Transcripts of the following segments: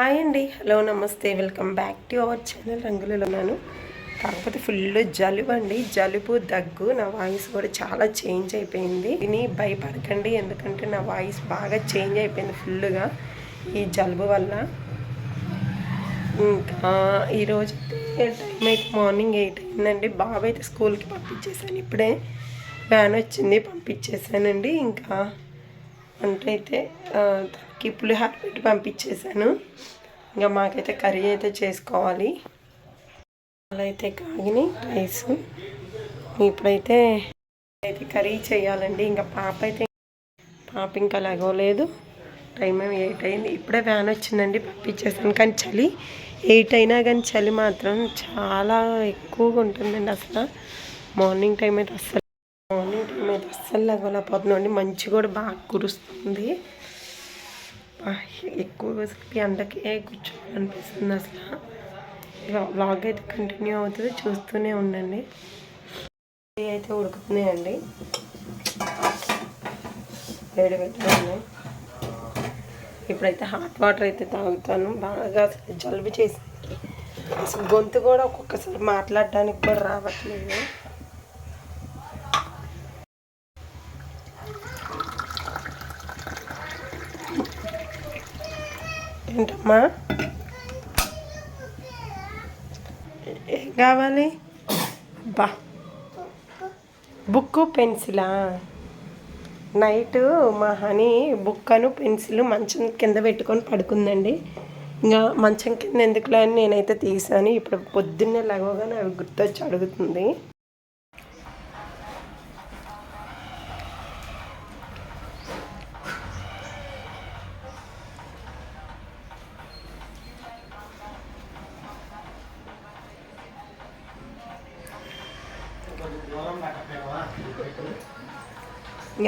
Hi అండి. Hello namaste. Welcome back to our channel. రంగులలో ఉన్నాను. కాకపోతే ఫుల్ జలుబు అండి. జలుబు దగ్గు నా వాయిస్ కూడా చాలా చేంజ్ అయిపోయింది. విని భయపడకండి. ఎందుకంటే నా వాయిస్ బాగా చేంజ్ అయిపోయింది ఫుల్గా ఈ జలుబు వల్ల. ఇంకా ఈరోజు టైం అయితే మార్నింగ్ ఎయిట్ అయిందండి. బాబు అయితే స్కూల్కి పంపించేసాను ఇప్పుడే వ్యాన్ వచ్చింది. పంపించేసానండి ఇంకా వంట అయితే తనకి పులిహార పెట్టి పంపించేసాను ఇంకా మాకైతే కర్రీ అయితే చేసుకోవాలి. అలా అయితే కాగిని రైస్. ఇప్పుడైతే అయితే కర్రీ చేయాలండి. ఇంకా పాప అయితే పాప ఇంకా లగవలేదు టైం ఎయిట్ అయింది. ఇప్పుడే వ్యాన్ వచ్చిందండి పంపించేసాను కానీ చలి ఎయిట్ అయినా కానీ చలి మాత్రం చాలా ఎక్కువగా ఉంటుందండి అసలు. మార్నింగ్ టైం అయితే అస్సలు అస్సలు లగవలేకపోతున్నాండి మంచి కూడా బాగా కురుస్తుంది. ఎక్కువ సేపు ఎండకే కూర్చోవాలనిపిస్తుంది అసలు. వ్లాగ్ అయితే కంటిన్యూ అవుతుంది చూస్తూనే ఉండండి. ఇవి అయితే ఉడుకుతున్నాయండి. వేడి పెట్టుకున్నాయి ఇప్పుడైతే హాట్ వాటర్ అయితే తాగుతాను. బాగా అసలు జలుబు చేసి అసలు గొంతు కూడా ఒక్కొక్కసారి మాట్లాడడానికి కూడా రావట్లేదు. ఏంటమ్మా? ఏం కావాలి? బా. బుక్ పెన్సిలా? నైట్ మా హనీ బుక్కను పెన్సిల్ మంచం కింద పెట్టుకొని పడుకుందండి. ఇంకా మంచం కింద ఎందుకులే అని నేనైతే తీసాను. ఇప్పుడు పొద్దున్నే లగవగానే అవి గుర్తొచ్చి అడుగుతుంది.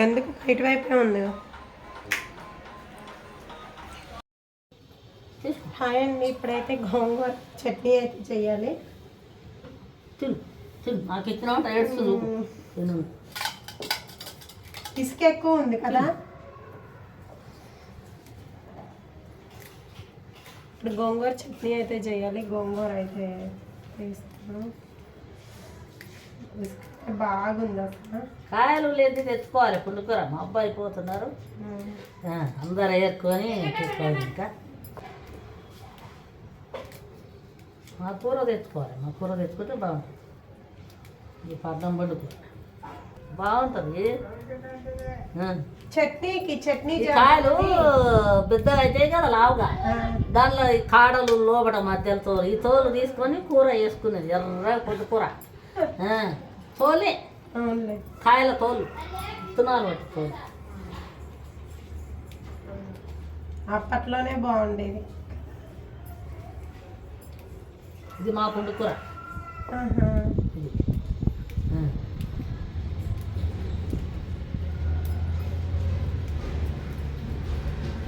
ఎందుకు? బయట వైపే ఉంది. హాయ్ అండి ఇప్పుడైతే గోంగూర చట్నీ అయితే చేయాలి. ఇసుక ఎక్కువ ఉంది కదా? ఇప్పుడు గోంగూర చట్నీ అయితే చేయాలి. గోంగూర అయితే వేస్తాను ఇసుక అయితే బాగుంది కాయలు లేదు తెచ్చుకోవాలి పుండుకూర మా అబ్బాయి పోతున్నారు. అందరు ఏరుకొని తెచ్చుకోవాలి ఇంకా. మా కూర తెచ్చుకోవాలి. మా కూర తెచ్చుకుంటే బాగుంటుంది. ఈ పడ్డం పండు కూర. బాగుంటుంది. చట్నీకి చట్నీ కాయలు పెద్దగా అయితే కదా లావుగా. దానిలో ఈ కాడలు లోపల మధ్యలో తోలు. ఈ తోలు తీసుకొని కూర వేసుకునేది. ఎర్ర పొద్దు కూర. తోలే. కాయల తోలు. విత్తనాలు పట్టి తోలు. అప్పట్లోనే బాగుండేది. ఇది మా పుండు కూర.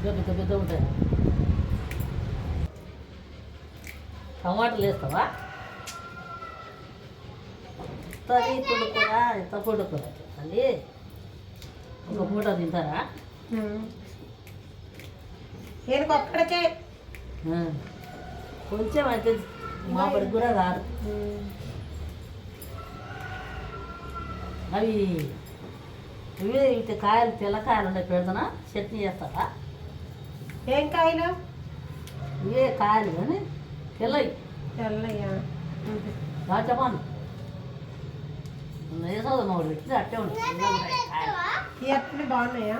పెద్ద పెద్ద ఉంటాయి. టమాటాలు వేస్తావా? తది పుండు కూర ఎంత పుండు కూర తల్లి ఒక పూట తింటారా. ఈయనకి ఒక్కడికే. కొంచెం అయితే మా పడికి కూడా కాదు. ఉమ్. అవి ఇవి ఇటు కాయలు తెల్లకాయలు ఉన్నాయి పెడతానా? చట్నీ చేస్తారా? ఏం కాయలు? ఇవే కాయలు కానీ తెల్లవి. తెల్లయ్యా రాజపాను పెట్టి అట్టే ఉంటుంది బాగున్నాయా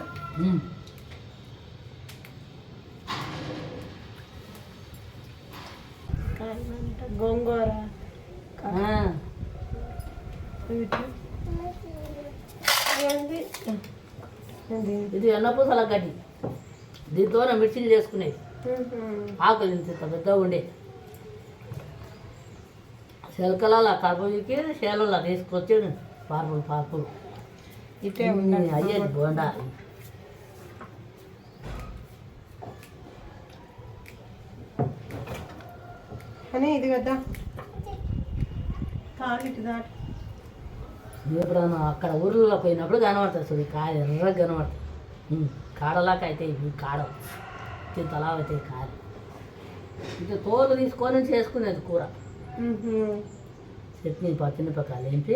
గోంగూర? ఇది. ఎన్నపూసల గడ్డి. దీంతో మిర్చిలు చేసుకునేది. ఆకులు ఇంత పెద్దగా ఉండే. శలకల కర్బూజకి శేలలో తీసుకొచ్చి పార్పులు పార్పులు ఇటే ఉండాలి. అయ్యేది బోండా. అని ఇది కదా. ఎప్పుడన్నా అక్కడ ఊర్లో పోయినప్పుడు కనబడుతుంది ఈ కాయ ఎర్రగా కనబడుతుంది ఉమ్, కాడలాగా అయితే ఇవి కాడ. తలా అవుతాయి కాయలు ఇది తోలు తీసుకొని చేసుకునేది కూర. చట్నీ పచ్చిమిరపకాయలు ఏంటి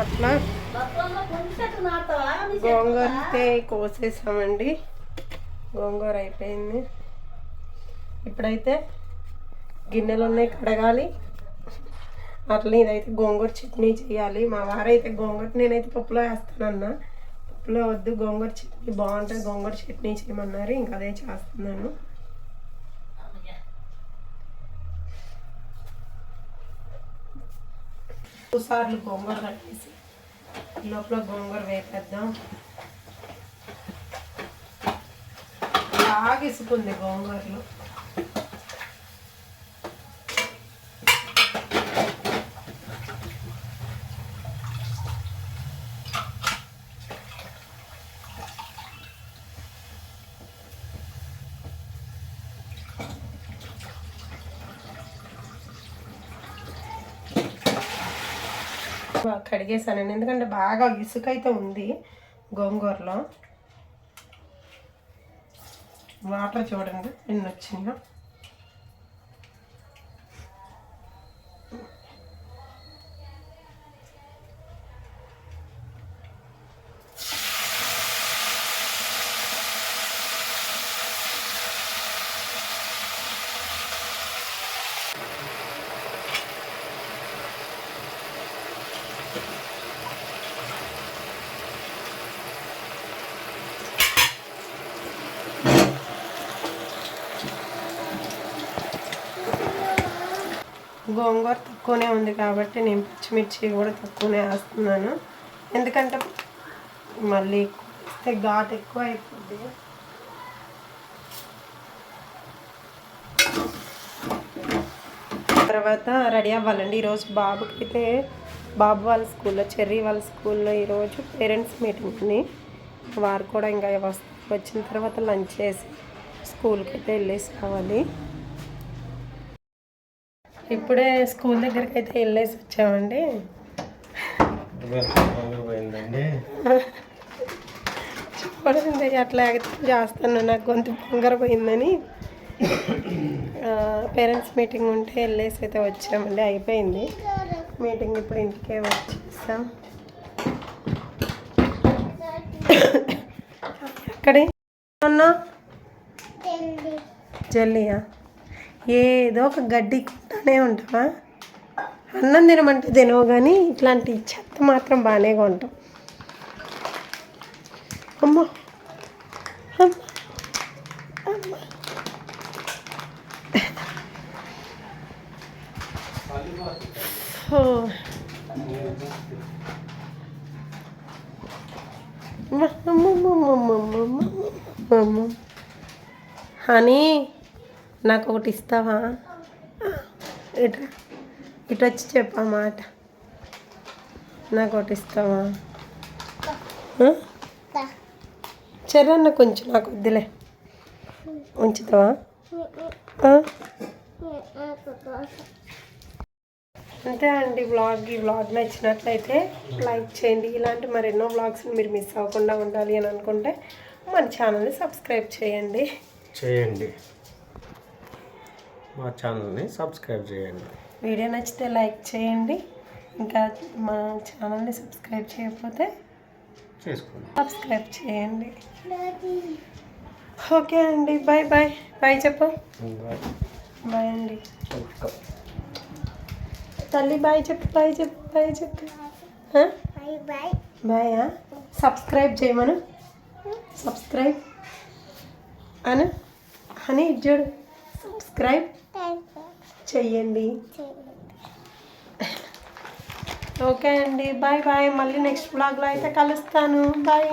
అట్లా. గోంగూర అయితే కోసేసామండి. గోంగూర అయిపోయింది. ఇప్పుడైతే గిన్నెలు ఉన్నాయి కడగాలి. అట్లా ఇదైతే గోంగూర చట్నీ చేయాలి. మా వారైతే గోంగూర నేనైతే పప్పులో వేస్తానన్నా. పప్పులో వద్దు గోంగూర చట్నీ బాగుంటుంది. గోంగూర చట్నీ చేయమన్నారు. ఇంకా అదే చేస్తున్నాను. సార్లు గోంగూర కట్టేసి లోపల గోంగూర వేపేద్దాం. బాగా ఇసుకుంది గోంగూరలో. కడిగేసానండి ఎందుకంటే బాగా ఇసుక అయితే ఉంది గోంగూరలో. వాటర్ చూడండి ఎన్ని వచ్చిందో గోంగూర తక్కువనే ఉంది కాబట్టి నేను పచ్చిమిర్చి కూడా తక్కువనే వేస్తున్నాను. ఎందుకంటే మళ్ళీ ఎక్కువ ఘాట్ ఎక్కువ అయిపోద్ది తర్వాత రెడీ అవ్వాలండి. ఈరోజు బాబుకి అయితే బాబు వాళ్ళ స్కూల్లో చెర్రీ వాళ్ళ స్కూల్లో ఈరోజు పేరెంట్స్ మీటింగ్ ఉంది వారు కూడా ఇంకా వస్తు వచ్చిన తర్వాత లంచ్ చేసి స్కూల్కి అయితే వెళ్ళేసి రావాలి. ఇప్పుడే స్కూల్ దగ్గరికి అయితే వెళ్ళేసి వచ్చామండి. చూడండి అట్లా చేస్తాను. నాకు గొంతు పొంగర పోయిందని. పేరెంట్స్ మీటింగ్ ఉంటే వెళ్ళేసి అయితే వచ్చామండి. అయిపోయింది. మీటింగ్ ఇప్పుడు ఇంటికే వచ్చేసాం. ఎక్కడి? ఉన్నా జల్లియా ఏదో ఒక గడ్డి కొంటానే ఉంటామా అన్నం తినమంటే తినవు కానీ ఇట్లాంటి చెత్త మాత్రం బాగానే కొంటాం. అమ్మ అమ్మ. హనీ. నాకు ఒకటి ఇస్తావా? ఇటు ఇటు వచ్చి చెప్పా మాట. నాకు ఒకటి ఇస్తావా? ఆ? కొంచెం నాకు వద్దులే. ఉంచుతావా? అంతే అండి వ్లాగ్ ఈ వ్లాగ్ నచ్చినట్లయితే లైక్ చేయండి. ఇలాంటి మరెన్నో బ్లాగ్స్ని మీరు మిస్ అవ్వకుండా ఉండాలి అని అనుకుంటే మన ఛానల్ని సబ్స్క్రైబ్ చేయండి. చేయండి. మా ఛానల్ని సబ్స్క్రైబ్ చేయండి. వీడియో నచ్చితే లైక్ చేయండి. ఇంకా మా ఛానల్ని సబ్స్క్రైబ్ చేయకపోతే చేసుకోండి. సబ్స్క్రైబ్ చేయండి. ఓకే అండి. Bye bye. బాయ్ చెప్పు. బాయ్. అండి. తల్లి బాయ్ చెప్పు బాయ్ చెప్పు బాయ్ చెప్పు? బాయా సబ్స్క్రైబ్ చేయమను. సబ్స్క్రైబ్. అను. అని చూడు. సబ్స్క్రైబ్. చెయ్యండి. ఓకే అండి బాయ్ బాయ్. మళ్ళీ నెక్స్ట్ బ్లాగ్లో అయితే కలుస్తాను. బాయ్.